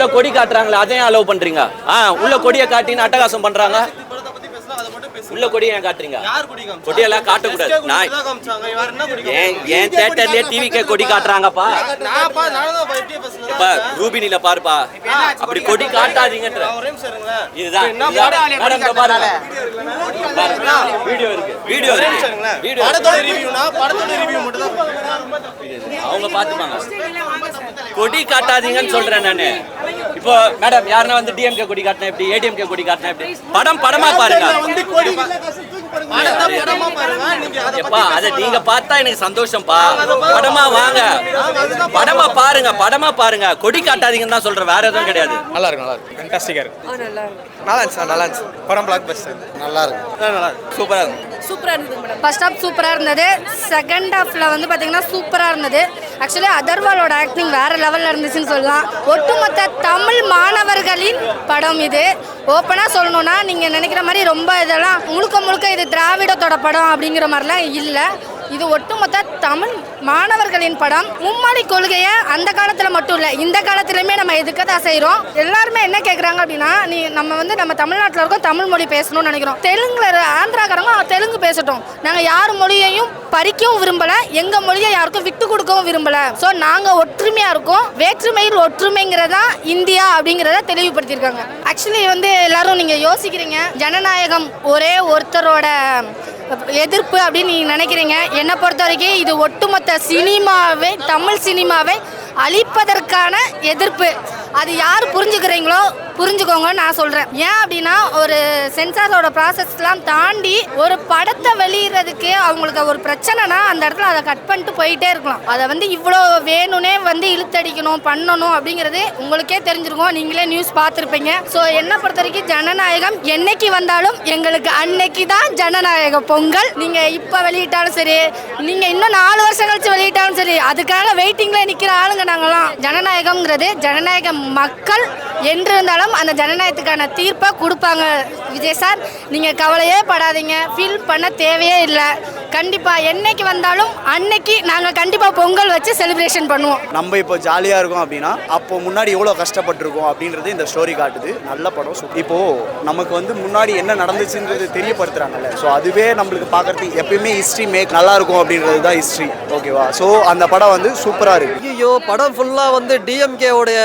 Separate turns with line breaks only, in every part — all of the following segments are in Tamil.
உள்ள கொடி காட்டுறாங்களே அதையும் அலோவ் பண்றீங்க. ஆ உள்ள கொடியை காட்டின்னு அட்டகாசம் பண்றாங்க. உள்ள கொடியை ஏன் காட்டுறீங்க.
யார் குடி
காட்டக்கூடாது.
குடி
நான்
குடி?
ஏன் தேட்டர்லயே டிவிக்கே கொடி காட்டுறாங்கப்பா. ரூபினில பாருப்பா. அப்படி கொடி காட்டாதீங்கன்ற. இதுதான். வீடியோ இருக்கு. வீடியோ இருக்கு. வீடியோ
படத்தோட ரிவ்யூனா படத்தோட ரிவ்யூ மட்டும் தான்
அவங்க பாத்துப்பாங்க கொடி காட்டாதீங்கன்னு சொல்றேன் நானு. இப்போ மேடம் யாருன்னா வந்து டிஎம்கே கொடி காட்டினா எப்படி? ஏடிஎம்கே கொடி காட்டினா எப்படி? படம் படமா பாருங்க.
வந்து கொடி படத்தை படமா பாருங்க நீங்க அதை
எப்பா அதை நீங்க பார்த்தா எனக்கு சந்தோஷம்ப்பா படமா வாங்க. படமா பாருங்க படமா பாருங்க. கொடி காட்டாதீங்கன்னு தான் சொல்றேன். வேற எதுவும் கிடையாது.
நல்லா இருக்கு நல்லா இருக்கு. ஃபேண்டாஸ்டிக்காக இருக்கு.
நல்லா இருக்கு.
நல்லா இருந்துச்சு நல்லா இருந்துச்சு. படம் பிளாக் பஸ்டர் நல்லா இருக்கு. நல்லா இருக்கு. சூப்பராக இருக்கு.
சூப்பராக இருந்தது மேடம். ஃபர்ஸ்ட் ஹாஃப் சூப்பராக இருந்தது. செகண்ட் ஹாஃப்ல வந்து பார்த்தீங்கன்னா சூப்பராக இருந்தது. ஆக்சுவலி அதர்வாலோட ஆக்டிங் வேற லெவலில் இருந்துச்சுன்னு சொல்லலாம். ஒட்டுமொத்த தமிழ் மாணவர்களின் படம் இது. ஓப்பனாக சொல்லணும்னா நீங்கள் நினைக்கிற மாதிரி ரொம்ப இதெல்லாம் முழுக்க முழுக்க இது திராவிடத்தோட படம் அப்படிங்கிற மாதிரிலாம் இல்லை. இது ஒட்டுமொத்த தமிழ் மாணவர்களின் படம். மும்மொழி கொள்கையை அந்த காலத்தில் மட்டும் இல்லை இந்த காலத்திலுமே நம்ம எதுக்க தான் செய்கிறோம் எல்லாருமே என்ன கேட்குறாங்க அப்படின்னா நீ நம்ம வந்து நம்ம தமிழ்நாட்டில் இருக்கோம் தமிழ் மொழி பேசணும்னு நினைக்கிறோம். தெலுங்குல ஆந்திராக்காரங்க தெலுங்கு பேசட்டும். நாங்கள் யார் மொழியையும் பறிக்கவும் விரும்பலை எங்கள் மொழியை யாருக்கும் விட்டு கொடுக்கவும் விரும்பலை. ஸோ நாங்கள் ஒற்றுமையாக இருக்கோம். வேற்றுமையில் ஒற்றுமைங்கிறதா இந்தியா அப்படிங்கிறத தெளிவுபடுத்தியிருக்காங்க. ஆக்சுவலி வந்து எல்லாரும் நீங்கள் யோசிக்கிறீங்க ஜனநாயகம் ஒரே ஒருத்தரோட எதிர்ப்பு அப்படின்னு நீங்கள் நினைக்கிறீங்க? என்னை பொறுத்த வரைக்கும் இது ஒட்டுமொத்த சினிமாவை தமிழ் சினிமாவை அழிப்பதற்கான எதிர்ப்பு. அது யார் புரிஞ்சுக்கிறீங்களோ புரிஞ்சுக்கோங்கன்னு நான் சொல்கிறேன் ஏன் அப்படின்னா ஒரு சென்சாரோட ப்ராசஸ்லாம் தாண்டி ஒரு படத்தை வெளியிடுறதுக்கே அவங்களுக்கு ஒரு பிரச்சனைனா அந்த இடத்துல அதை கட் பண்ணிட்டு போயிட்டே இருக்கலாம். அதை வந்து இவ்வளோ வேணும்னே வந்து இழுத்தடிக்கணும் பண்ணணும் அப்படிங்கிறது உங்களுக்கே தெரிஞ்சிருக்கும். நீங்களே நியூஸ் பார்த்துருப்பீங்க. ஸோ என்னை பொறுத்த வரைக்கும் ஜனநாயகம் என்னைக்கு வந்தாலும் எங்களுக்கு அன்னைக்கு தான் ஜனநாயக பொங்கல். நீங்கள் இப்போ வெளியிட்டாலும் சரி நீங்கள் இன்னும் நாலு வருஷம் கழிச்சு வெளியிட்டாலும் சரி அதுக்காக வெயிட்டிங்கில் நிற்கிற ஆளுங்க நாங்களாம் ஜனநாயகம்ங்கிறது ஜனநாயகம் மக்கள் என்று இருந்தாலும் அந்த ஜனநாயகத்துக்கான தீர்ப்பை கொடுப்பாங்க. விஜய் சார் நீங்கள் கவலையே படாதீங்க. ஃபீல் பண்ண தேவையே இல்லை. கண்டிப்பாக என்னைக்கு வந்தாலும் அன்னைக்கு நாங்கள் கண்டிப்பாக பொங்கல் வச்சு செலிப்ரேஷன் பண்ணுவோம்.
நம்ம இப்போ ஜாலியாக இருக்கோம் அப்படின்னா அப்போ முன்னாடி எவ்வளோ கஷ்டப்பட்டிருக்கோம் அப்படின்றது இந்த ஸ்டோரி காட்டுது. நல்ல படம் So, இப்போ நமக்கு வந்து முன்னாடி என்ன நடந்துச்சுன்றது தெரியப்படுத்துறாங்கல்ல. ஸோ அதுவே நம்மளுக்கு பார்க்கறதுக்கு எப்பயுமே ஹிஸ்ட்ரி மேக் நல்லா இருக்கும் அப்படின்றது தான் ஹிஸ்ட்ரி ஓகேவா ஸோ அந்த படம் வந்து சூப்பராக இருக்கு.
ஐயோ படம் ஃபுல்லா வந்து டிஎம்கே உடைய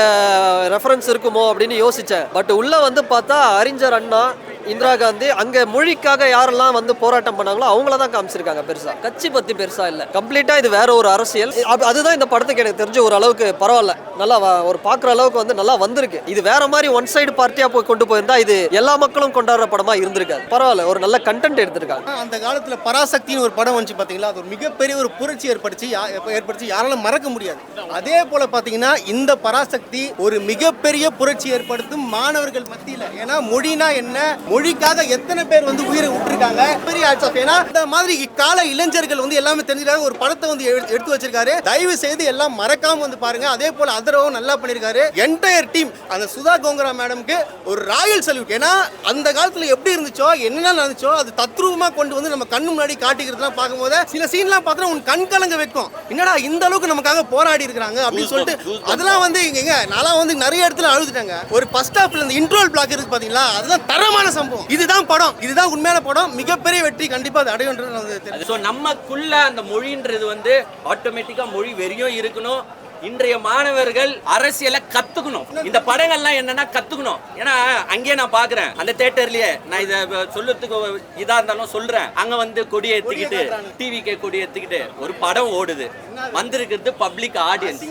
ரெஃபரன்ஸ் இருக்குமோ அப்படின்னு யோசித்தேன் பட் உள்ளே வந்து பார்த்தா அறிஞர் அண்ணா இந்திரா காந்தி அங்க மொழிக்காக யாரெல்லாம் வந்து போராட்டம் பண்ணாங்களோ அவங்கள தான் காமிச்சிருக்காங்க பெருசா. கட்சி பத்தி பெருசா இல்ல. கம்ப்ளீட்டா இது வேற ஒரு அரசியல். அது- அதுதான் இந்த படத்துக்கு எனக்கு தெரிஞ்ச ஒரு அளவுக்கு பரவாயில்ல. நல்லா ஒரு பாக்குற அளவுக்கு வந்து நல்லா வந்திருக்கு. இது வேற மாதிரி ஒன் சைடு பார்ட்டியா போய் கொண்டு போயிருந்தா இது எல்லா மக்களும் கொண்டாடுற படமா இருந்திருக்காது. பரவாயில்ல ஒரு நல்ல கண்டென்ட் எடுத்திருக்காங்க.
அந்த காலத்துல பராசக்தின்னு ஒரு படம் வந்துச்சு பாத்தீங்களா? அது ஒரு மிகப்பெரிய ஒரு புரட்சி ஏற்படுத்தி ஏற்படுத்தி யாராலும் மறக்க முடியாது. அதே போல பாத்தீங்கன்னா இந்த பராசக்தி ஒரு மிகப்பெரிய புரட்சி ஏற்படுத்தும் மாணவர்கள் மத்தியில. ஏன்னா மொழினா என்ன? மொழிக்காக எத்தனை பேர் வந்து உயிரை விட்டுருக்காங்க? பெரிய ஆட்ஸ் ஆஃப் ஏன்னா இந்த மாதிரி இக்கால இளைஞர்கள் வந்து எல்லாமே தெரிஞ்சுக்காங்க ஒரு படத்தை வந்து எடுத்து வச்சிருக்காரு. தயவு செய்து எல்லாம் மறக்காம வந்து பாருங்க. அதே போல அதரவும் நல்லா பண்ணிருக்காரு. என்டையர் டீம் அந்த சுதா கோங்கரா மேடம்க்கு ஒரு ராயல் சல்யூட் ஏன்னா அந்த காலத்துல எப்படி இருந்துச்சோ என்னென்ன நடந்துச்சோ அது தத்ரூபமா கொண்டு வந்து நம்ம கண்ணு முன்னாடி காட்டிக்கிறதுலாம் பார்க்கும்போது சில சீன்லாம் பார்த்தா உன் கண் கலங்க வைக்கும். என்னடா இந்த அளவுக்கு நமக்காக போராடி இருக்காங்க அப்படின்னு சொல்லிட்டு அதெல்லாம் வந்து இங்க எங்க நான்லாம் வந்து நிறைய இடத்துல அழுதுட்டாங்க. ஒரு ஃபர்ஸ்ட் ஹாஃப்ல இந்த இன்ட்ரோல் பிளாக் இருக்கு பாத்தீங்களா? அதெல்லாம் தரமான சம்பவம். இதுதான் படம். இதுதான் உண்மையான படம். மிகப்பெரிய வெற்றி கண்டிப்பா அது அடையுன்றது தெரியும்.
ஸோ நமக்குள்ள அந்த மொழின்றது வந்து ஆட்டோமேட்டிக்கா மொழி வெறியும் இருக்கணும். இன்றைய மாணவர்கள் அரசியலை கத்துக்கணும். இந்த படங்கள்லாம் என்னன்னா கத்துக்கணும். ஏன்னா அங்கேயே நான் பாக்குறேன். அந்த தேட்டர்லயே நான் இதை சொல்லுறதுக்கு இதா இருந்தாலும் சொல்றேன். அங்க வந்து கொடி ஏத்திக்கிட்டு கே கொடி ஏத்திக்கிட்டு ஒரு படம் ஓடுது. வந்திருக்கிறது பப்ளிக் ஆடியன்ஸ்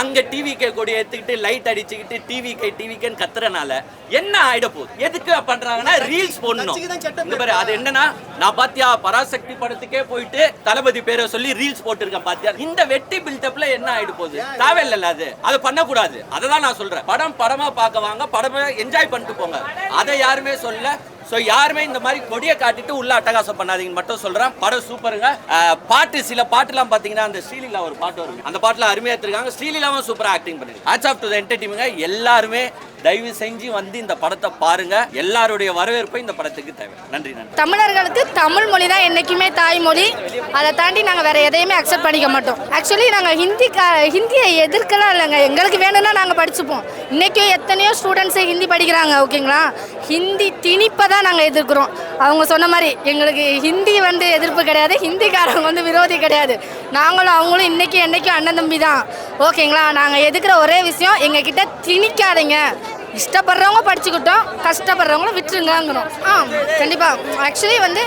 அங்க டிவி கே கொடி ஏத்திக்கிட்டு லைட் அடிச்சுக்கிட்டு டிவி கேன்னு கத்துறனால என்ன ஆயிட போகுது? எதுக்கு பண்றாங்கன்னா ரீல்ஸ் போடணும். இந்த பாரு அது என்னன்னா நான் பாத்தியா பராசக்தி படத்துக்கே போயிட்டு தளபதி பேரை சொல்லி ரீல்ஸ் போட்டிருக்கேன் பாத்தியா? இந்த வெட்டி பில்டப்ல என்ன ஆயிட போகுது? தேவையில்ல அது. அதை பண்ணக்கூடாது. அதை தான் நான் சொல்றேன். படம் படமா பார்க்க வாங்க படமே என்ஜாய் பண்ணிட்டு போங்க. அதை யாருமே சொல்ல ஸோ யாருமே இந்த மாதிரி கொடியை காட்டிட்டு உள்ள அட்டகாசம் பண்ணாதீங்கன்னு மட்டும் சொல்றேன். படம் சூப்பருங்க பாட்டு சில பாட்டுலாம் பார்த்தீங்கன்னா அந்த ஸ்ரீலீலா ஒரு பாட்டு வருங்க. அந்த பாட்டில் அருமையாக எடுத்திருக்காங்க. ஸ்ரீலீலாவும் சூப்பராக ஆக்டிங் பண்ணி hats off to the entertainment எல்லாருமே தயவு செஞ்சு வந்து இந்த படத்தை பாருங்க. எல்லாருடைய வரவேற்பும் இந்த படத்துக்கு தேவை. நன்றி நன்றி.
தமிழர்களுக்கு தமிழ் மொழி தான் என்றைக்குமே தாய்மொழி. அதை தாண்டி நாங்கள் வேற எதையுமே அக்செப்ட் பண்ணிக்க மாட்டோம். ஆக்சுவலி நாங்கள் ஹிந்தி ஹிந்தியை எதிர்க்கலாம் இல்லைங்க. எங்களுக்கு வேணும்னா நாங்கள் படிச்சுப்போம். இன்றைக்கும் எத்தனையோ ஸ்டூடெண்ட்ஸு ஹிந்தி படிக்கிறாங்க ஓகேங்களா ஹிந்தி திணிப்பை தான் நாங்கள் எதிர்க்கிறோம். அவங்க சொன்ன மாதிரி எங்களுக்கு ஹிந்தி வந்து எதிர்ப்பு கிடையாது ஹிந்திக்காரங்க வந்து விரோதி கிடையாது. நாங்களும் அவங்களும் இன்றைக்கும் என்றைக்கும் அண்ணன் தம்பி தான். ஓகேங்களா நாங்கள் எதிர்க்கிற ஒரே விஷயம் எங்ககிட்ட திணிக்காதீங்க. இஷ்டப்படுறவங்க படிச்சுக்கிட்டோம் கஷ்டப்படுறவங்களும் விட்டுருங்கிறோம் ஆ கண்டிப்பாக ஆக்சுவலி வந்து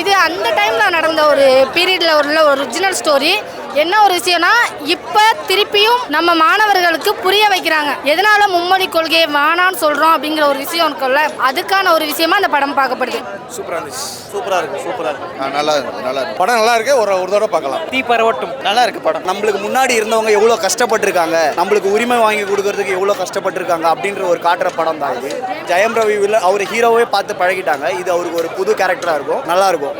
இது அந்த டைமில் நடந்த ஒரு பீரியடில் உள்ள ஒரிஜினல் ஸ்டோரி என்ன ஒரு விஷயம்னா இப்போ திருப்பியும் நம்ம மாணவர்களுக்கு புரிய வைக்கிறாங்க. எதனால மும்மொழி கொள்கையை வேணான்னு சொல்கிறோம் அப்படிங்கிற ஒரு விஷயம் இருக்குல்ல அதுக்கான ஒரு விஷயமா அந்த படம் பார்க்கப்படுது.
சூப்பராக இருந்துச்சு.
சூப்பராக இருக்கு சூப்பராக இருக்கு.
நல்லா இருக்கு நல்லா இருக்கு. படம் நல்லா இருக்கு ஒரு ஒரு தடவை பார்க்கலாம்.
தீ பரவட்டும். நல்லா இருக்கு படம். நம்மளுக்கு முன்னாடி இருந்தவங்க எவ்வளோ கஷ்டப்பட்டிருக்காங்க நம்மளுக்கு உரிமை வாங்கி கொடுக்கறதுக்கு எவ்வளோ கஷ்டப்பட்டிருக்காங்க அப்படின்ற ஒரு காட்டுற படம் தான் இது. ஜெயம் ரவி அவர் ஹீரோவே பார்த்து பழகிட்டாங்க. இது அவருக்கு ஒரு புது கேரக்டரா இருக்கும். நல்லா இருக்கும்.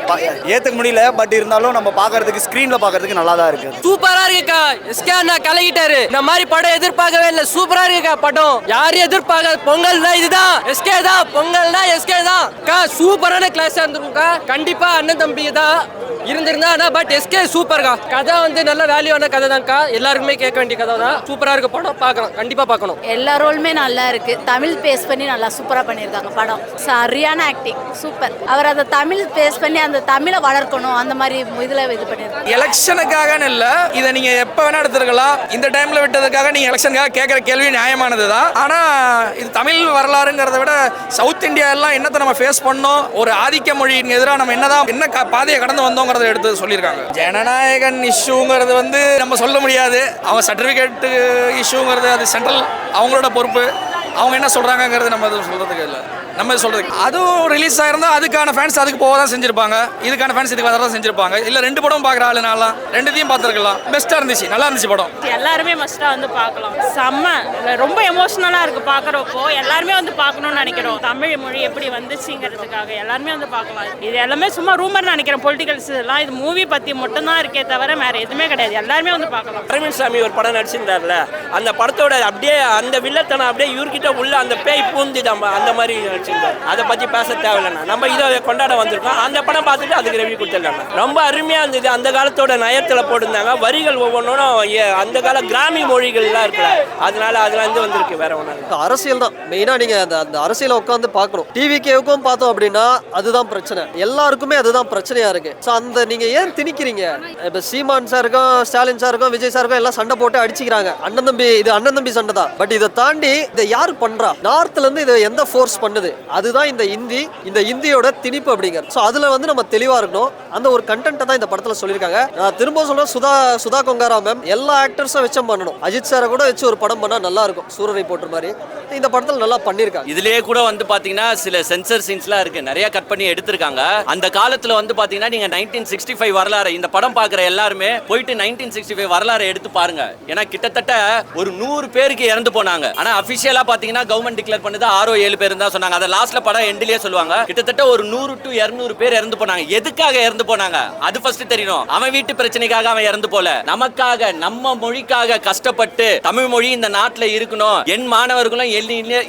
ஏத்துக்க முடியல பட் இருந்தாலும் நம்ம பார்க்கறதுக்கு ஸ்க்ரீன்ல பார்க்கறதுக்கு நல்லா தான் இருக்கு.
சூப்பரா இருக்குக்கா எஸ்கே அண்ணா கலகிட்டாரு இந்த மாதிரி படம் எதிர்பார்க்கவே இல்லை. சூப்பரா இருக்குக்கா படம். யாரும் எதிர்பார்க்க பொங்கல்னா இதுதான். எஸ்கே தான். பொங்கல்னா எஸ்கே தான். அக்கா சூப்பரான கிளாஸ் இருந்திருக்கும்க்கா கண்டிப்பா அண்ணன் தம்பி தான் இருந்திருந்தா ஆனா பட் எஸ்கே சூப்பர்க்கா கதை வந்து நல்ல வேல்யூவான கதை தான்க்கா எல்லாருக்குமே கேட்க வேண்டிய கதை தான் சூப்பரா இருக்கு படம். பார்க்கலாம். கண்டிப்பா பார்க்கணும்.
எல்லா ரோலுமே நல்லா இருக்கு. தமிழ் பேஸ் பண்ணி நல்லா சூப்பரா பண்ணியிருக்காங்க படம். சரியான ஆக்டிங் சூப்பர் அவர் அதை தமிழ் பேஸ் பண்ணி அந்த தமிழை வளர்க்கணும். அந்த மாதிரி இதுல இது பண்ணியிருக்காங்க.
எலெக்ஷனுக்காகன்னு இல்ல. இதை நீங்க எப்ப வேணா எடுத்துருக்கலாம். இந்த டைம்ல விட்டதுக்காக நீங்க எலெக்ஷனுக்காக கேட்குற கேள்வி நியாயமானது தான் ஆனா இது தமிழ் வரலாறுங்கிறத விட சவுத் இந்தியா எல்லாம் என்னத்தை நம்ம ஃபேஸ் பண்ணோம்? ஒரு ஆதிக்க மொழியின் எதிராக நம்ம என்னதான் என்ன க- பாதையை கடந்து வந்தோங்கிறத எடுத்து சொல்லியிருக்காங்க. ஜனநாயகன் இஷ்யூங்கிறது வந்து நம்ம சொல்ல முடியாது. அவங்க சர்டிஃபிகேட் இஷ்யூங்கிறது அது சென்ட்ரல் அவங்களோட பொறுப்பு. அவங்க என்ன சொல்றாங்கங்கிறது நம்ம அது சொல்றதுக்கு இல்லை. நம்ம சொல்றதுக்கு அதுவும் ரிலீஸ் ஆயிருந்தா அதுக்கான ஃபேன்ஸ் அதுக்கு போக தான் செஞ்சிருப்பாங்க. இதுக்கான ஃபேன்ஸ் இதுக்கு வர தான் செஞ்சிருப்பாங்க. இல்ல ரெண்டு படம் பார்க்குற ஆளு நான்லாம் ரெண்டுத்தையும் பார்த்துருக்கலாம். பெஸ்ட்டாக இருந்துச்சு நல்லா இருந்துச்சு படம்.
எல்லாருமே மஸ்டா வந்து பார்க்கலாம். செம்ம ரொம்ப எமோஷனலா இருக்கு பார்க்குறப்போ. எல்லாருமே வந்து பார்க்கணும்னு நினைக்கிறோம். தமிழ் மொழி எப்படி வந்துச்சுங்கிறதுக்காக எல்லாருமே வந்து பார்க்கலாம். இது எல்லாமே சும்மா ரூமர் நினைக்கிறேன் பொலிட்டிகல்ஸ் எல்லாம். இது மூவி பத்தி மட்டும்தான் இருக்கே தவிர வேற எதுவுமே கிடையாது. எல்லாருமே வந்து பார்க்கலாம்.
அரவிந்த் சாமி ஒரு படம் நடிச்சிருந்தார்ல அந்த படத்தோட அப்படியே அந்த வில்லத்தனம் அப்படியே இவர்கிட்ட உள்ள அந்த பேய் பூந்து அந்த மாதிரி நடிச்சிருந்தார் அதை பத்தி பேச தேவையில்லைண்ணா. நம்ம இதை கொண்டாட வந்திருக்கோம். அந்த படம் பார்த்துட்டு அதுக்கு ரெவியூ கொடுத்துடலாம் ரொம்ப அருமையா இருந்தது. அந்த காலத்தோட நயத்துல போட்டிருந்தாங்க. வரிகள் ஒவ்வொன்றும் அந்த கால கிராமி மொழிகள்லாம் இருக்குல்ல அதனால அதுல இருந்து வந்திருக்கு. வேற ஒன்றும்
அரசியல் தான். மெயினாக நீங்கள் அந்த அந்த அரசியலை உட்காந்து பார்க்கணும். டிவிகேவுக்கும் பார்த்தோம் அப்படின்னா அதுதான் பிரச்சனை. எல்லாருக்குமே அதுதான் பிரச்சனையா இருக்கு. ஸோ அந்த நீங்கள் ஏன் திணிக்கிறீங்க? இப்போ சீமான் சாருக்கும் ஸ்டாலின் சாருக்கும் விஜய் சாருக்கும் எல்லாம் சண்டை போட்டு அடிச்சுக்கிறாங்க. அண்ணன் தம்பி இது அண்ணன் தம்பி சண்டை தான். பட் இதை தாண்டி இதை யார் பண்றா? நார்த்ல இருந்து இதை எந்த ஃபோர்ஸ் பண்ணுது? அதுதான் இந்த இந்தி இந்த இந்தியோட திணிப்பு அப்படிங்கிறது. ஸோ அதில் வந்து நம்ம தெளிவாக இருக்கணும். அந்த ஒரு கண்டென்ட்டை தான் இந்த படத்தில் சொல்லியிருக்காங்க. நான் திரும்ப சொல்கிறேன் சுதா சுதா கொங்காரா மேம் எல்லா ஆக்டர்ஸும் வச்சம் பண்ணணும். அஜித் சாரை கூட வச்சு ஒரு படம் பண்ணால் நல்லா இருக்கும். சூரரை போட்டு மாதிரி. இந்த படத்தில் நல்லா பண்ணியிருக்காங்க
இதுலயே கூட வந்து பாத்தீங்கன்னா சில சென்சர் சீன்ஸ்லாம் இருக்கு. நிறைய கட் பண்ணி எடுத்திருக்காங்க. அந்த காலத்துல வந்து பாத்தீங்கன்னா நீங்க நைன்டீன் சிக்ஸ்டி ஃபைவ் வரலாறு இந்த படம் பாக்குற எல்லாருமே போயிட்டு நைன்டீன் சிக்ஸ்டி ஃபைவ் வரலாறு எடுத்து பாருங்க. ஏன்னா கிட்டத்தட்ட ஒரு நூறு பேருக்கு இறந்து போனாங்க. ஆனா அபிஷியலா பாத்தீங்கன்னா கவர்மெண்ட் டிக்ளேர் பண்ணது ஆறோ ஏழு பேர் தான் சொன்னாங்க. அதை லாஸ்ட்ல படம் எண்டிலேயே சொல்லுவாங்க. கிட்டத்தட்ட ஒரு நூறு டு இருநூறு பேர் இறந்து போனாங்க. எதுக்காக இறந்து போனாங்க? அது ஃபர்ஸ்ட் தெரியணும். அவன் வீட்டு பிரச்சனைக்காக அவன் இறந்து போல. நமக்காக நம்ம மொழிக்காக கஷ்டப்பட்டு தமிழ் மொழி இந்த நாட்டுல இருக்கணும். என் மாணவர்களும்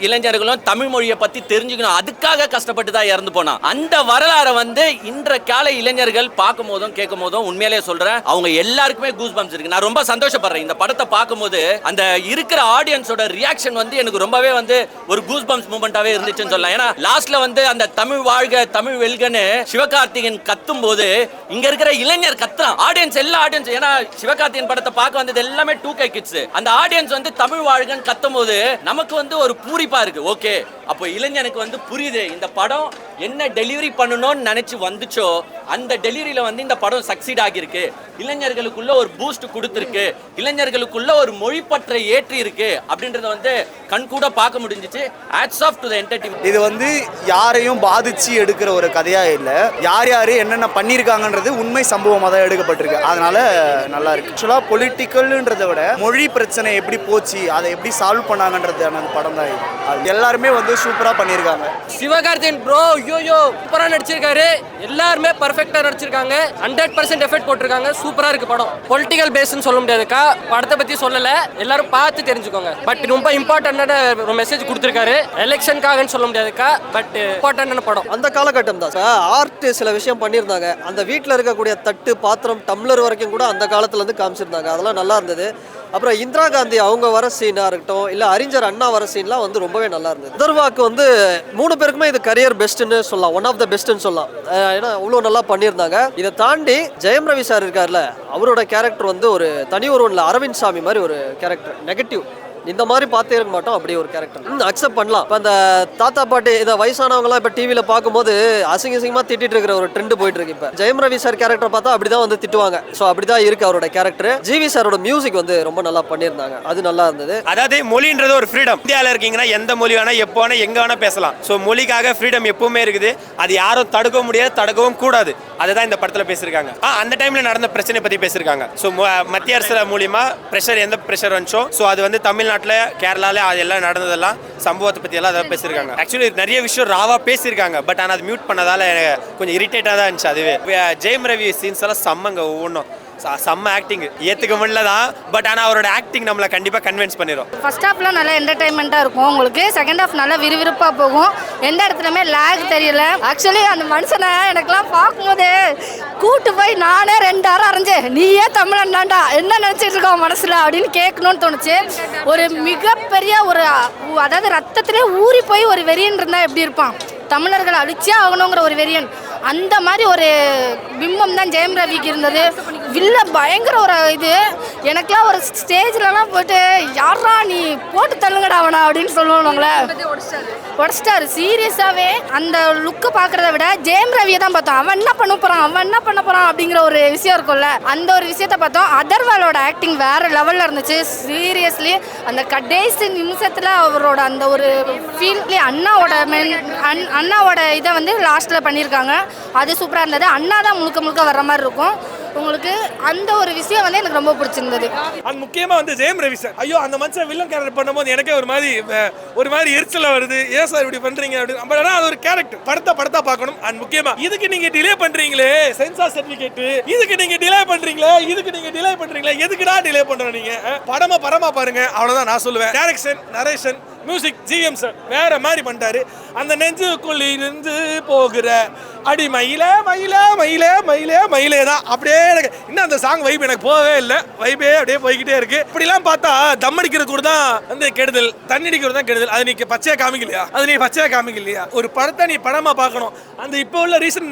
இளைஞர்களும் தமிழ் மொழியை பத்தி தெரிஞ்சுக்கணும். அதுக்காக கஷ்டப்பட்டு தான் இறந்து போனான். அந்த வரலாறை வந்து இன்ற கால இளைஞர்கள் பார்க்கும் போதும் கேட்கும் போதும் உண்மையிலேயே சொல்றேன். அவங்க எல்லாருக்குமே கூஸ் பம்ஸ் இருக்கு. நான் ரொம்ப சந்தோஷப்படுறேன். இந்த படத்தை பார்க்கும்போது அந்த இருக்கிற ஆடியன்ஸோட ரியாக்ஷன் வந்து எனக்கு ரொம்பவே வந்து ஒரு கூஸ் பம்ஸ் மூமெண்டாவே இருந்துச்சுன்னு சொல்லலாம். ஏன்னா லாஸ்ட்ல வந்து அந்த தமிழ் வாழ்க தமிழ் வெல்கன்னு சிவகார்த்திகேயன் கத்தும் போது இங்க இருக்கிற இளைஞர் கத்துறான். ஆடியன்ஸ் எல்லா ஆடியன்ஸ் ஏன்னா சிவகார்த்திகேயன் படத்தை பார்க்க வந்தது எல்லாமே டூ கே கிட்ஸ் அந்த ஆடியன்ஸ் வந்து தமிழ் வாழ்கன்னு கத்தும் போது நமக்கு வந்து ஒரு பூரிப்பா இருக்கு. ஓகே. அப்போ இளைஞனுக்கு வந்து புரியுது இந்த படம் என்ன டெலிவரி பண்ணணும்னு நினைச்சு வந்துச்சோ அந்த டெலிவரியில வந்து இந்த படம் சக்சீட் ஆகியிருக்கு. இளைஞர்களுக்குள்ள ஒரு பூஸ்ட் கொடுத்துருக்கு. இளைஞர்களுக்குள்ள ஒரு மொழிப்பற்றை ஏற்றி இருக்கு அப்படின்றத வந்து கண்கூட பார்க்க முடிஞ்சிச்சு. Hats off to the entertainment
இது வந்து யாரையும் பாதிச்சு எடுக்கிற ஒரு கதையா இல்லை. யார் யார் என்னென்ன பண்ணியிருக்காங்கன்றது உண்மை சம்பவமாக தான் எடுக்கப்பட்டிருக்கு. அதனால நல்லா இருக்கு. ஆக்சுவலாக பொலிட்டிக்கல்ன்றதை விட மொழி பிரச்சனை எப்படி போச்சு அதை எப்படி சால்வ் பண்ணாங்கன்றதான படம். தான் அது எல்லாருமே வந்து சூப்பராக பண்ணியிருக்காங்க.
சிவகார்த்தியன் ப்ரோ ஐயோயோ சூப்பரா நடிச்சிருக்காரு. எல்லாருமே பர்ஃபெக்டா நடிச்சிருக்காங்க. ஹண்ட்ரட் பர்சன்ட் எஃபெக்ட் போட்டிருக்காங்க. சூப்பரா இருக்கு படம். பொலிட்டிக்கல் பேஸ்னு சொல்ல முடியாதுக்கா படத்தை பத்தி சொல்லல. எல்லாரும் பார்த்து தெரிஞ்சுக்கோங்க. பட் ரொம்ப இம்பார்ட்டன்டான ஒரு மெசேஜ் கொடுத்துருக்காரு. எலெக்ஷனுக்காகன்னு சொல்ல முடியாதுக்கா பட் இம்பார்ட்டன்டான படம்.
அந்த காலகட்டம் தான் ஆர்ட் சில விஷயம் பண்ணியிருந்தாங்க. அந்த வீட்டில் இருக்கக்கூடிய தட்டு பாத்திரம் டம்ளர் வரைக்கும் கூட அந்த காலத்துல இருந்து காமிச்சிருந்தாங்க. அதெல்லாம் நல்லா இருந்தது. அப்புறம் இந்திரா காந்தி அவங்க வர சீனாக இருக்கட்டும் இல்லை அறிஞர் அண்ணா வர சீன்லாம் வந்து ரொம்பவே நல்லா இருந்தது. அதர்வாக்கு வந்து மூணு பேருக்குமே இது கரியர் பெஸ்ட்டுன்னு சொல்லலாம் ஒன் ஆஃப் த பெஸ்ட்டுன்னு சொல்லலாம். ஏன்னா அவ்வளோ நல்லா பண்ணியிருந்தாங்க. இதை தாண்டி ஜெயம் ரவி சார் இருக்கார்ல அவரோட கேரக்டர் வந்து ஒரு தனி ஒருவனில் அரவிந்த் சாமி மாதிரி ஒரு கேரக்டர் நெகட்டிவ் இந்த மாதிரி பார்த்தே இருக்க மாட்டோம். அப்படி ஒரு கேரக்டர் அக்செப்ட் பண்ணலாம். இப்போ அந்த தாத்தா பாட்டி இதை வயசானவங்களாம் இப்போ டிவியில் பார்க்கும்போது அசிங்க அசிங்கமாக திட்டிட்டு இருக்கிற ஒரு ட்ரெண்ட் போயிட்டு இருக்கு இப்போ. ஜெயம் ரவி சார் கேரக்டர் பார்த்தா அப்படி தான் வந்து திட்டுவாங்க. ஸோ அப்படி தான் இருக்கு அவரோட கேரக்டர் ஜிவி சாரோட மியூசிக் வந்து ரொம்ப நல்லா பண்ணியிருந்தாங்க. அது நல்லா இருந்தது.
அதாவது மொழின்றது ஒரு ஃப்ரீடம் இந்தியாவில் இருக்கீங்கன்னா எந்த மொழி வேணா எப்போ வேணா எங்கே வேணா பேசலாம். ஸோ மொழிக்காக ஃப்ரீடம் எப்பவுமே இருக்குது. அது யாரும் தடுக்க முடியாது தடுக்கவும் கூடாது. அதுதான் இந்த படத்தில் பேசியிருக்காங்க. ஆ அந்த டைமில் நடந்த பிரச்சனை பற்றி பேசியிருக்காங்க. ஸோ மத்திய அரசு மூலியமாக ப்ரெஷர் எந்த ப்ரெஷர் வந்துச்சோ ஸோ அது வந்து தமிழ்நாட்டில் கேரளாவில் அது எல்லாம் நடந்ததெல்லாம் சம்பவத்தை பற்றியெல்லாம் எல்லாம் பேசியிருக்காங்க. ஆக்சுவலி நிறைய விஷயம் ராவாக பேசியிருக்காங்க பட் ஆனால் அது மியூட் பண்ணதால் எனக்கு கொஞ்சம் இரிட்டேட்டாக தான் இருந்துச்சு அதுவே. ஜெயம் ரவி சீன்ஸ் எல்லாம் செம்மங்க ஒவ்வொன்றும். செம்ம ஆக்டிங் ஏத்துக்க முடியல தான் பட் ஆனா அவரோட ஆக்டிங் நம்மளை கண்டிப்பா கன்வின்ஸ் பண்ணிரும்.
ஃபர்ஸ்ட் ஹாஃப்லாம் நல்லா என்டர்டைன்மெண்ட்டாக இருக்கும் உங்களுக்கு. செகண்ட் ஹாஃப் நல்லா விறுவிறுப்பாக போகும். எந்த இடத்துலையுமே லேக் தெரியல. ஆக்சுவலி அந்த மனுஷனை எனக்குலாம் பார்க்கும்போது கூட்டு போய் நானே ரெண்டு அரை அரைஞ்சேன். நீயே தமிழன்டாண்டா என்ன நினச்சிட்டு இருக்கோம் மனசில் அப்படின்னு கேட்கணும்னு தோணுச்சு. ஒரு மிகப்பெரிய ஒரு அதாவது ரத்தத்திலே ஊறி போய் ஒரு வெறியன் இருந்தால் எப்படி இருப்பான்? தமிழர்களை அழிச்சே ஆகணுங்கிற ஒரு வெறியன். அந்த மாதிரி ஒரு பிம்பம் தான் ஜெயம் ரவிக்கு இருந்தது. வில்ல பயங்கர ஒரு இது. எனக்கெல்லாம் ஒரு ஸ்டேஜ்லலாம் போயிட்டு யாரா நீ? போட்டு தள்ளுங்கடா அவனா அப்படின்னு சொல்லுவாங்களே உடச்சிட்டாரு. சீரியஸாகவே அந்த லுக்கை பார்க்குறத விட ஜெயம் ரவியை தான் பார்த்தோம். அவன் என்ன பண்ண போகிறான் அவன் என்ன பண்ண போகிறான் அப்படிங்கிற ஒரு விஷயம் இருக்கும்ல. அந்த ஒரு விஷயத்த பார்த்தோம். அதர்வாலோட ஆக்டிங் வேறு லெவலில் இருந்துச்சு. சீரியஸ்லி அந்த கடைசி நிமிஷத்தில் அவரோட அந்த ஒரு ஃபீல் அண்ணாவோட மென் அண் அண்ணாவோட இதை வந்து லாஸ்ட்டில் பண்ணியிருக்காங்க. அது சூப்பராக இருந்தது. அண்ணா தான் முழுக்க முழுக்க வர்ற மாதிரி இருக்கும். உங்களுக்கு அந்த ஒரு விஷயம் வந்து எனக்கு ரொம்ப பிடிச்சிருந்தது.
அது முக்கியமாக வந்து ஜெயம் ரவி சார். ஐயோ அந்த மனுஷன் வில்லன் கேரக்டர் பண்ணும்போது எனக்கே ஒரு மாதிரி ஒரு மாதிரி எரிச்சல வருது. ஏன் சார் இப்படி பண்ணுறீங்க அப்படின்னு. பட் அது ஒரு கேரக்டர் படத்தை படத்தை பார்க்கணும். அண்ட் முக்கியமாக இதுக்கு நீங்கள் டிலே பண்ணுறீங்களே சென்சார் சர்டிஃபிகேட்டு இதுக்கு நீங்கள் டிலே பண்ணுறீங்களே இதுக்கு நீங்கள் டிலே பண்ணுறீங்களே எதுக்கு எதுக்குடா டிலே பண்ற நீங்க. அஹ், படமா படமா பாருங்க. அவ்வளவுதான் நான் சொல்லுவேன். Direction narration music GM sir வேற மாதிரி பண்ணிட்டாரு. அந்த நெஞ்சுக்குள்ளி நின்று போகிற அடி மயில மயில மயில மயில மயிலே தான். அப்படியே எனக்கு இன்னும் அந்த சாங் வைப் எனக்கு போகவே இல்லை. வைப்பே அப்படியே போய்கிட்டே இருக்கு. இப்படிலாம் பார்த்தா தம் அடிக்கிறது கூட தான் வந்து கெடுதல். தண்ணி அடிக்கிறது தான் கெடுதல். அது நீ பச்சையா காமிக்கலையா? அது நீ பச்சையா காமிக்கலையா? ஒரு படத்தை நீ படமா பார்க்கணும். அந்த இப்போ உள்ள ரீசன்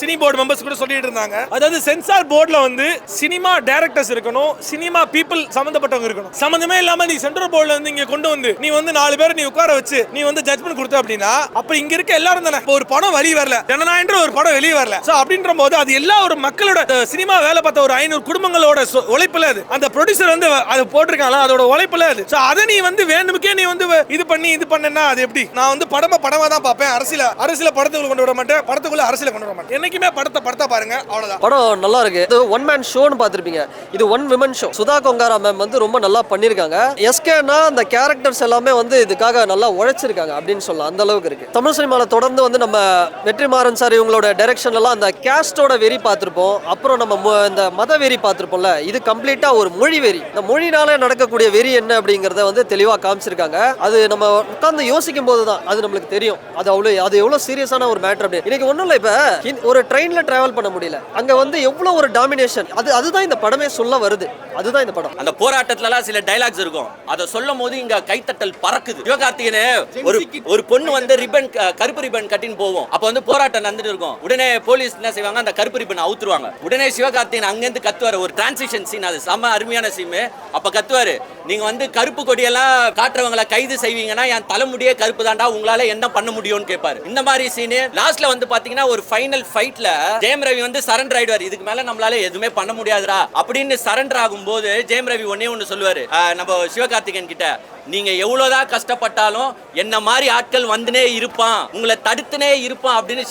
சினி போர்டு மெம்பர்ஸ் கூட சொல்லிட்டு இருந்தாங்க. அதாவது சென்சார் போர்டில் வந்து சினிமா டேரக்டர்ஸ் இருக்கணும். சினிமா பீப்புள் சம்மந்தப்பட்டவங்க இருக்கணும். சம்மந்தமே இல்லாம நீ சென்ட்ரல் போர்டில் வந்து இங்க கொண்டு வந்து நீ வந்து நாலு பேர் நீ உட்கார வச்சு நீ வந்து ஜட்மெண்ட் கொடுத்த அப்படின்னா அப்ப இங்க இருக்க எல்லாரும் தானே. ஒரு படம் வெளியே வரல. ஜனநாயகன்ற ஒரு படம் வெளியே வரல. சோ அப்படின்ற போது அது எல்லா ஒரு மக்களோட சினிமா வேலை பார்த்த ஒரு ஐநூறு குடும்பங்களோட உழைப்புல அது. அந்த ப்ரொடியூசர் வந்து அது போட்டிருக்காங்களா அதோட உழைப்புல அது. சோ அதை நீ வந்து வேண்டுமுக்கே நீ வந்து இது பண்ணி இது பண்ணனா அது எப்படி? நான் வந்து படமா படமா தான் பார்ப்பேன். அரசியல அரசியல படத்துக்குள்ள கொண்டு வர மாட்டேன். படத்துக்குள்ள அரசியல கொண்டு வர மாட்டேன். என்னைக்குமே படத்தை படத்தை பாருங்க. அவ்வளவுதான்.
படம் நல்லா இருக்கு. இது ஒன் மேன் ஷோன்னு பார்த்துருப்பீங்க. இது one women show Sudha Kongara ma'am வந்து ரொம்ப நல்லா பண்ணியிருக்காங்க எஸ்கேனா அந்த கேரக்டர்ஸ் எல்லாமே வந்து இதுக்காக நல்லா உழைச்சிருக்காங்க அப்படின்னு சொல்லலாம். அந்த அளவுக்கு இருக்கு. தமிழ் சினிமாவில் தொடர்ந்து வந்து நம்ம வெற்றிமாறன் சார் இவங்களோட டைரக்ஷன் எல்லாம் அந்த கேஸ்டோட வெறி பார்த்துருப்போம். அப்புறம் நம்ம இந்த மத வெறி பார்த்துருப்போம்ல இது கம்ப்ளீட்டா ஒரு மொழி வெறி. இந்த மொழினால நடக்கக்கூடிய வெறி என்ன அப்படிங்கறத வந்து தெளிவாக காமிச்சிருக்காங்க. அது நம்ம உட்கார்ந்து யோசிக்கும் போது தான் அது நம்மளுக்கு தெரியும். அது அவ்வளோ அது எவ்வளோ சீரியஸான ஒரு மேட்டர் அப்படி இன்னைக்கு ஒன்றும் இல்லை இப்போ ஒரு ட்ரெயினில் ட்ராவல் பண்ண முடியல. அங்கே வந்து எவ்வளோ ஒரு டாமினேஷன் அது அதுதான் இந்த படமே சொல்ல வருது. அதுதான் இந்த படம்.
அந்த போராட்டத்துலலாம் சில டைலாக்ஸ் இருக்கும். அதை சொல்லும் போது இங்க கைத்தட்டல் பறக்குது. சிவகார்த்திகேயனே ஒரு ஒரு பொண்ணு வந்து ரிப்பன் கருப்பு ரிப்பன் கட்டின்னு போவோம் அப்ப வந்து போராட்டம் நடந்துட்டு இருக்கும். உடனே போலீஸ் என்ன செய்வாங்க? அந்த கருப்பு ரிப்பன் அவுத்துருவாங்க. உடனே சிவகார்த்திகேயன் அங்கிருந்து கத்துவாரு. ஒரு டிரான்சிஷன் சீன் அது. செம்ம அருமையான சீன் அப்ப கத்துவாரு. நீங்க வந்து கருப்பு கொடியெல்லாம் காட்டுறவங்களை கைது செய்வீங்கன்னா என் தலைமுடியே கருப்பு தாண்டா உங்களால என்ன பண்ண முடியும்னு கேட்பாரு இந்த மாதிரி சீனு லாஸ்ட்ல வந்து பாத்தீங்கன்னா ஒரு ஃபைனல் ஃபைட்ல ஜெயம் ரவி வந்து சரண்டர் ஆயிடுவார். இதுக்கு மேல நம்மளால எதுவுமே பண்ண முடியாதுடா. அப்படின்னு சரண்டர் ஆகும்போது ஜெயம் ரவி ஒன்னே ஒன்று சொல்லுவாரு. நம்ம சிவகார்த்திகேயன் கிட்ட நீங்க எவ்வளவுதான் கஷ்டப்பட்டாலும் என்ன மாதிரி ஆட்கள் வந்துனே இருப்பான் உங்களை தடுத்துனே இருப்பான் அப்படின்னு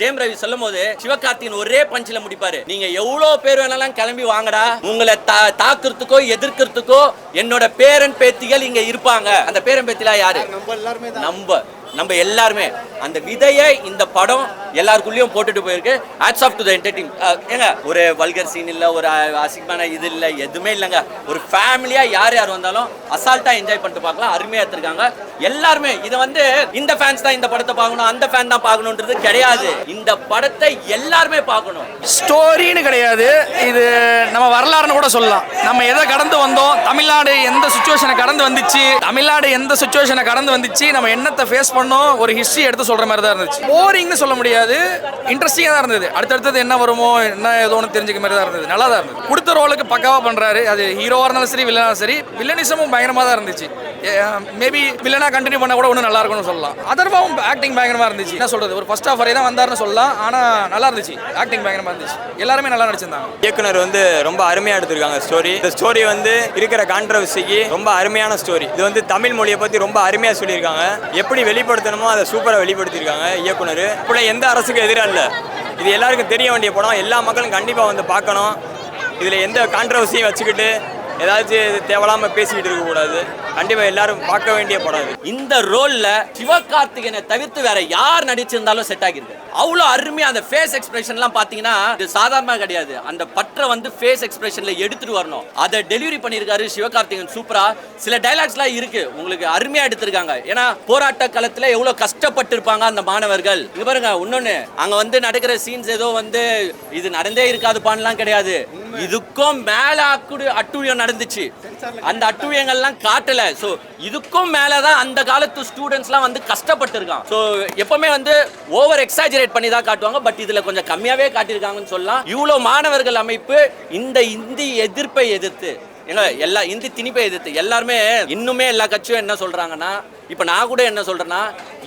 ஜெயம் ரவி சொல்லும் போது சிவகார்த்திகேயன் ஒரே பஞ்சில முடிப்பாரு. நீங்க எவ்வளவு பேர் வேணாலும் கிளம்பி வாங்கடா உங்களை தாக்குறதுக்கோ எதிர்க்கிறதுக்கோ என்னோட பேரன் பேத்திகள் இங்க இருப்பாங்க. அந்த பேரன் பேத்திலாம் யாரு?
நம்ம எல்லாருமே
நம்ம. நம்ம எல்லாருமே அந்த விதையை இந்த படம் எல்லாருக்குள்ளேயும் போட்டுட்டு போயிருக்கு. Hats off to the entertain ஏங்க ஒரு வல்கர் சீன் இல்லை ஒரு அசிங்கமான இது இல்லை எதுவுமே இல்லைங்க. ஒரு ஃபேமிலியாக யார் யார் வந்தாலும் அசால்ட்டாக என்ஜாய் பண்ணிட்டு பார்க்கலாம். அருமையாக எடுத்துருக்காங்க. எல்லாருமே இதை வந்து இந்த ஃபேன்ஸ் தான் இந்த படத்தை பார்க்கணும் அந்த ஃபேன் தான் பார்க்கணுன்றது கிடையாது. இந்த படத்தை எல்லாருமே பார்க்கணும்.
ஸ்டோரின்னு கிடையாது. இது நம்ம வரலாறுன்னு கூட சொல்லலாம். நம்ம எதை கடந்து வந்தோம்? தமிழ்நாடு எந்த சுச்சுவேஷனை கடந்து வந்துச்சு? தமிழ்நாடு எந்த சுச்சுவேஷனை கடந்து வந்துச்சு? நம்ம என்னத்தை ஃபேஸ் பண்ணோம் ஒரு ஹிஸ்ட்ரி எடுத்து சொல்கிற மாதிரி தான் இருந்துச்சு போரிங்னு சொல்ல முடியாது. இன்ட்ரெஸ்டிங்காக தான் இருந்தது. அடுத்தடுத்தது என்ன வருமோ என்ன ஏதோன்னு தெரிஞ்சுக்க மாதிரி தான் இருந்தது. நல்லா தான் இருந்தது. கொடுத்த ரோலுக்கு பக்காவாக பண்ணுறாரு அது ஹீரோவாக இருந்தாலும் சரி வில்லனாலும் சரி வில்லனிசமும் பயங்கரமாக தான் இருந்துச்சு. மேபி வில்லனா கண்டினியூ பண்ண கூட ஒன்றும் நல்லா இருக்கும்னு சொல்லலாம். அதர்வாவும் ஆக்டிங் பயங்கரமா இருந்துச்சு. என்ன சொல்றது ஒரு ஃபர்ஸ்ட் ஆஃப் வரை தான் வந்தாருன்னு சொல்லலாம். ஆனா நல்லா இருந்துச்சு. ஆக்டிங் பயங்கரமா இருந்துச்சு. எல்லாருமே நல்லா நடிச்சிருந்தாங்க.
இயக்குனர் வந்து ரொம்ப அருமையா எடுத்திருக்காங்க ஸ்டோரி இந்த ஸ்டோரி வந்து இருக்கிற கான்ட்ரவர்சிக்கு ரொம்ப அருமையான ஸ்டோரி இது வந்து தமிழ் மொழியை பத்தி ரொம்ப அருமையா சொல்லியிருக்காங்க. எப்படி வெளிப்படுத்தணுமோ அதை சூப்பரா வெளிப்படுத்தியிருக்காங்க இயக்குனர். இப்படி எந்த அரசுக்கும் எதிராக இல்லை. இது எல்லாருக்கும் தெரிய வேண்டிய படம். எல்லா மக்களும் கண்டிப்பாக வந்து பார்க்கணும். இதில் எந்த கான்ட்ரவர்சியும் வச்சுக்கிட்டு ஏதாச்சும் தேவையில்லாமல் பேசிக்கிட்டு இருக்கக்கூடாது. கண்டிப்பா எல்லாரும் பார்க்க வேண்டிய படம்
இந்த ரோல்ல சிவகார்த்திகேயனை தவிர்த்து வேற யார் நடிச்சிருந்தாலும் செட் ஆகிருக்கு. அவ்வளோ அருமையா அந்த ஃபேஸ் எக்ஸ்பிரஷன்லாம் பாத்தீங்கன்னா இது சாதாரணமா கிடையாது. அந்த பற்றை வந்து ஃபேஸ் எக்ஸ்பிரஷன்ல எடுத்துட்டு வரணும். அதை டெலிவரி பண்ணியிருக்காரு சிவகார்த்திகேயன் சூப்பரா. சில டைலாக்ஸ்லாம் இருக்கு. உங்களுக்கு அருமையா எடுத்திருக்காங்க. ஏன்னா போராட்ட எவ்வளவு கஷ்டப்பட்டு இருப்பாங்க அந்த மாணவர்கள். இங்க பாருங்க இன்னொன்னு. அங்க வந்து நடக்கிற சீன்ஸ் ஏதோ வந்து இது நடந்தே இருக்காதுப்பான்லாம் கிடையாது. இதுக்கும் மேல அட்டுழியம் நடந்துச்சு. அந்த அட்டுழியங்கள்லாம் காட்டல. ஸோ இதுக்கும் மேலே தான் அந்த காலத்து ஸ்டூடெண்ட்ஸ்லாம் வந்து கஷ்டப்பட்டிருக்கான் ஸோ எப்பவுமே வந்து ஓவர் எக்ஸாஜரேட் பண்ணி தான் காட்டுவாங்க பட் இதில் கொஞ்சம் கம்மியாகவே காட்டியிருக்காங்கன்னு சொல்லலாம். இவ்வளோ மாணவர்கள் அமைப்பு இந்த இந்தி எதிர்ப்பை எதிர்த்து ஏங்க எல்லா இந்தி திணிப்பை எதிர்த்து எல்லாருமே இன்னுமே எல்லா கட்சியும் என்ன சொல்கிறாங்கன்னா இப்போ நான் கூட என்ன சொல்றேன்னா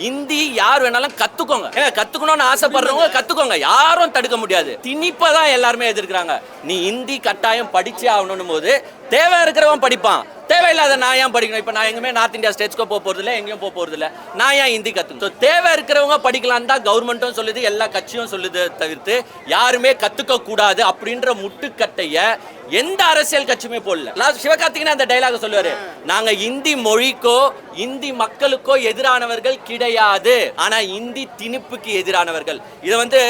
இந்தி யார் வேணாலும் கற்றுக்கோங்க ஏங்க கற்றுக்கணும்னு ஆசைப்படுறவங்க கற்றுக்கோங்க யாரும் தடுக்க முடியாது. திணிப்பை தான் எல்லாருமே எதிர்க்கிறாங்க. நீ இந்தி கட்டாயம் படிச்சே ஆகணும் போது தேவை இருக்கிறவன் படிப்பான். தேவையில்லாத நான் ஏன் படிக்கணும்? இப்போ நான் எங்குமே நார்த் இந்தியா ஸ்டேட்ஸ்க்கோ போக போகிறது இல்லை எங்கேயும் போக போறது இல்லை நான் ஏன் ஹிந்தி கற்றுக்கணும் ஸோ தேவை இருக்கிறவங்க படிக்கலாம் தான் கவர்மெண்ட்டும் சொல்லுது எல்லா கட்சியும் சொல்லுது தவிர்த்து யாருமே கத்துக்க கூடாது அப்படின்ற முட்டுக்கட்டையை எந்த அரசியல் கட்சியுமே போடல. லாஸ்ட் சிவகார்த்திகேயன் அந்த டைலாக சொல்லுவாரு நாங்க இந்தி மொழிக்கோ இந்தி மக்களுக்கோ எதிரானவர்கள் கிடையாது. ஆனா இந்தி திணிப்புக்கு எதிரானவர்கள். இதை வந்து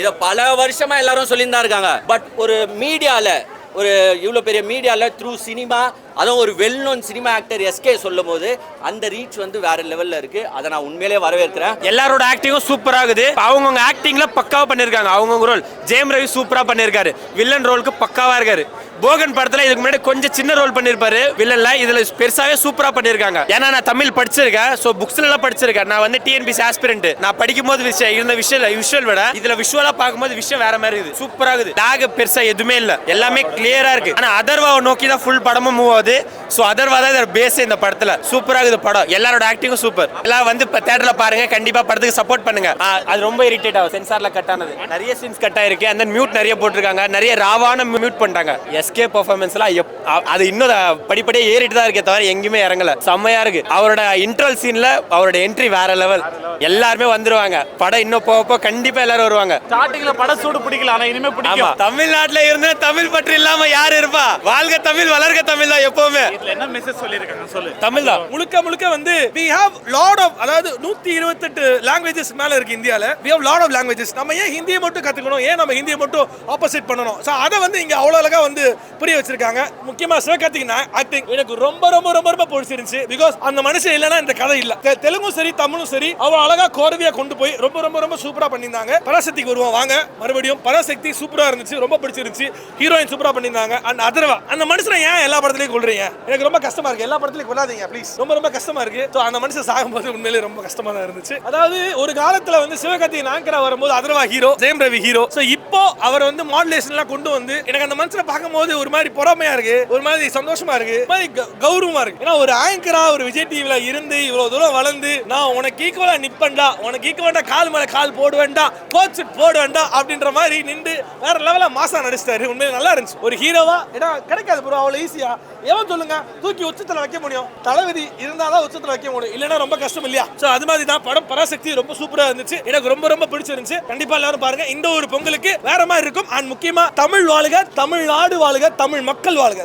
இதை பல வருஷமா எல்லாரும் சொல்லியிருந்தா இருக்காங்க. பட் ஒரு மீடியால ஒரு இவ்வளோ பெரிய மீடியாவில் த்ரூ சினிமா அதுவும் ஒரு well known cinema actor SK சொல்லும் போது அந்த ரீச் வந்து வேற லெவல்ல இருக்கு. அதை நான் உண்மையிலே வரவேற்கிறேன்.
எல்லாரோட ஆக்டிங்கும் சூப்பர் ஆகுது. அவங்கவுங்க ஆக்டிங்ல பக்காவா பண்ணிருக்காங்க அவங்கவுங்க ரோல் ஜெயம் ரவி சூப்பரா பண்ணிருக்காரு வில்லன் ரோலுக்கு பக்காவா இருக்காரு. போகன் படத்துல இதுக்கு முன்னாடி கொஞ்சம் சின்ன ரோல் பண்ணிருப்பாரு வில்லன்ல இதுல பெருசாவே சூப்பரா பண்ணிருக்காங்க ஏன்னா நான் தமிழ் படிச்சிருக்கேன். சோ புக்ஸ்ல எல்லாம் படிச்சிருக்கேன். நான் வந்து டிஎன்பிசி ஆஸ்பிரண்ட் நான் படிக்கும் போது விஷயம் இருந்த விஷயம் விஷுவல் விட இதுல விஷுவலா பார்க்கும்போது விஷயம் வேற மாதிரி இருக்குது. சூப்பராகுது இருக்குது பெருசா எதுவுமே இல்ல. எல்லாமே கிளியரா இருக்கு. ஆனா அதர்வாவை நோக்கி தான் ஃபுல் படமும் மூவ் ஆகுது. சோ அதர்வா தான் இதோட பேஸ் இந்த படத்துல. சூப்பரா இருக்குது படம். எல்லாரோட ஆக்டிங்கும் சூப்பர் எல்லாம் வந்து இப்ப தேட்டர்ல பாருங்க கண்டிப்பா படத்துக்கு சப்போர்ட் பண்ணுங்க. அது ரொம்ப இரிட்டேட் ஆகும். சென்சார்ல கட் ஆனது. நிறைய சீன்ஸ் கட் ஆயிருக்கு. அந்த மியூட் நிறைய போட்டிருக்காங்க. நிறைய ராவான மியூட் பண்ணிட்டாங்க. எஸ்கே பர்ஃபார்மன்ஸ்லாம் அது இன்னும் படிப்படியே ஏறிட்டு தான் இருக்கே தவிர எங்கேயுமே இறங்கல. செம்மையா இருக்கு. அவரோட இன்ட்ரல் சீன்ல அவரோட என்ட்ரி வேற லெவல் எல்லாருமே வந்துருவாங்க. படம் இன்னும் போக போக கண்டிப்பா எல்லாரும் வருவாங்க.
ஸ்டார்டிங்ல படம் சூடு பிடிக்கல ஆனா இனிமே பிடிக்கும்.
தமிழ்நாட்டுல இருந்து தமிழ் பற்று இல்லாம யாரு இருப்பா? வாழ்க தமிழ் வளர்க தமிழ் தான் எப்பவுமே
இதுல என்ன மெசேஜ் சொல்லிருக்காங்க சொல்லு.
தமிழ் தான்
முழுக்க முழுக்க வந்து we have lot of அதாவது நூத்தி இருபத்தெட்டு லாங்குவேஜஸ் மேல இருக்கு இந்தியால. We have lot of languages. நம்ம ஏன் ஹிந்தியை மட்டும் கத்துக்கணும்? ஏன் நம்ம ஹிந்தியை மட்டும் ஆப்போசிட் பண்ணணும்? ஸோ அதை வந்து இங்க அவ்வளவு அழகா வந்து புரிய வச்சிருக்காங்க. முக்கியமா சிவகார்த்திகேயன் ஆக்டிங் எனக்கு ரொம்ப ரொம்ப ரொம்ப ரொம்ப பிடிச்சிருந்துச்சு. பிகாஸ் அந்த மனுஷன் இல்லைன்னா இந்த கதை இல்ல. தெலுங்கும் சரி தமிழும் சரி அவ்வளவு அழகா கோரவியா கொண்டு போய் ரொம்ப ரொம்ப ரொம்ப சூப்பரா பண்ணியிருந்தாங்க. பராசக்திக்கு வருவோம். வாங்க. மறுபடியும் பராசக்தி சூப்பரா இருந்துச்சு. ரொம்ப பிடிச்சிருந்துச்சு. ஹீரோயின் சூப்பரா பண்ணியிருந்தாங்க. அண்ட் அதர்வா அந்த மனுஷனை ஏன் எல்லா படத்துலயும் கொள்றீங்க எனக்கு ரொம்ப கஷ்டமா இருக்கு. எல்லா படத்துலயும் கொள்ளாதீங்க ப்ளீஸ் ரொம்ப ரொம்ப கஷ்டமா இருக்கு. ஸோ அந்த மனுஷன் சாகும்போது உண்மையிலேயே ரொம்ப கஷ்டமா தான் இருந்துச்சு. அதாவது ஒரு காலத்துல வந்து சிவகார்த்திகேயன் ஆங்கரா வரும்போது Atharva hero Jayam Ravi hero so இப்போ அவர் வந்து மாடுலேஷன் எல்லாம் கொண்டு வந்து எனக்கு அந்த மனுஷனை பார்க்கும்போது ஒரு மாதிரி பொறாமையா இருக்கு. ஒரு மாதிரி சந்தோஷமா இருக்கு. ஒரு மாதிரி கௌரவமா இருக்கு. ஏன்னா ஒரு ஆங்கரா ஒரு விஜய் டிவில இருந்து இவ்வளவு தூரம் வளர்ந்து நான் உனக்கு ஈக்குவலா நிப்பேன்டா. உனக்கு ஈக்குவலா கால் மேல கால் போடுவேன்டா. கோச் வேண்டாம் அப்படின்ற மாதிரி நின்று வேற லெவலா மாசா நடிச்சிட்டாரு. உண்மையிலே நல்லா இருந்துச்சு. ஒரு ஹீரோவா ஏன்னா கிடைக்காது ப்ரோ அவ்வளவு ஈஸியா எவன் சொல்லுங்க? தூக்கி உச்சத்தில் வைக்க முடியும். தளபதி இருந்தாதான் உச்சத்தில் வைக்க முடியும். இல்லைன்னா ரொம்ப கஷ்டம் இல்லையா? ஸோ அது மாதிரி தான் படம். பராசக்தி ரொம்ப சூப்பராக இருந்துச்சு. எனக்கு ரொம்ப ரொம்ப பிடிச்சிருந்துச்சு கண்டிப்பாக எல்லாரும் பாருங்க. இந்த ஒரு பொங்கலுக்கு வேற மாதிரி இருக்கும். அண்ட் முக்கியமாக தமிழ் வாழுக தமிழ்நாடு வாழுக தமிழ் மக்கள் வாழுக.